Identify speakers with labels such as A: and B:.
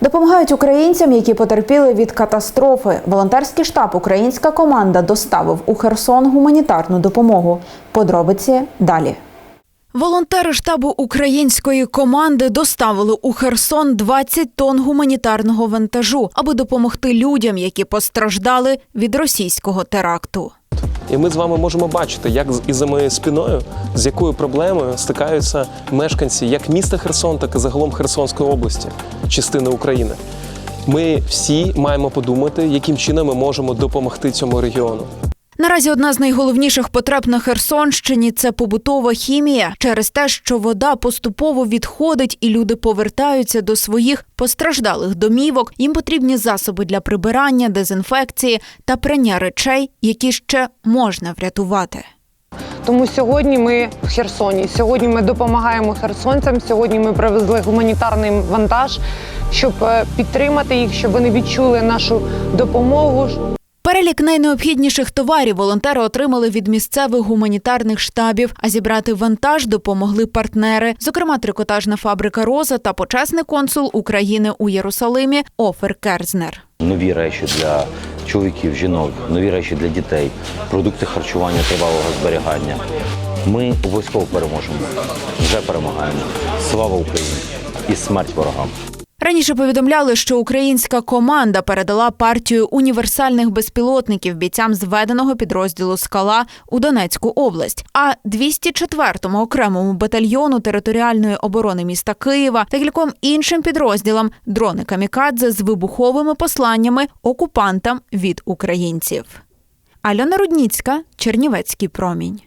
A: Допомагають українцям, які потерпіли від катастрофи. Волонтерський штаб Українська команда доставив у Херсон гуманітарну допомогу. Подробиці далі.
B: Волонтери штабу української команди доставили у Херсон 20 тонн гуманітарного вантажу, аби допомогти людям, які постраждали від російського теракту.
C: І ми з вами можемо бачити, як і за моєю спиною, з якою проблемою стикаються мешканці як міста Херсон, так і загалом Херсонської області, частини України. Ми всі маємо подумати, яким чином ми можемо допомогти цьому регіону.
B: Наразі одна з найголовніших потреб на Херсонщині це побутова хімія через те, що вода поступово відходить і люди повертаються до своїх постраждалих домівок. Їм потрібні засоби для прибирання, дезінфекції та прання речей, які ще можна врятувати.
D: Тому сьогодні ми в Херсоні. Сьогодні ми допомагаємо херсонцям. Сьогодні ми привезли гуманітарний вантаж, щоб е, підтримати їх, щоб вони відчули нашу допомогу.
B: Перелік найнеобхідніших товарів волонтери отримали від місцевих гуманітарних штабів. А зібрати вантаж допомогли партнери, зокрема трикотажна фабрика Роза та почесний консул України у Єрусалимі Офер Керзнер.
E: нові речі для чоловіків, жінок, нові речі для дітей, продукти харчування тривалого зберігання. Ми обов'язково переможемо. Вже перемагаємо. Слава Україні і смерть ворогам.
B: Раніше повідомляли, що українська команда передала партію універсальних безпілотників бійцям зведеного підрозділу Скала у Донецьку область. А 204-му окремому батальйону територіальної оборони міста Києва та кільком іншим підрозділам дрони камікадзе з вибуховими посланнями окупантам від українців. Альона Рудніцька, Чернівецький промінь.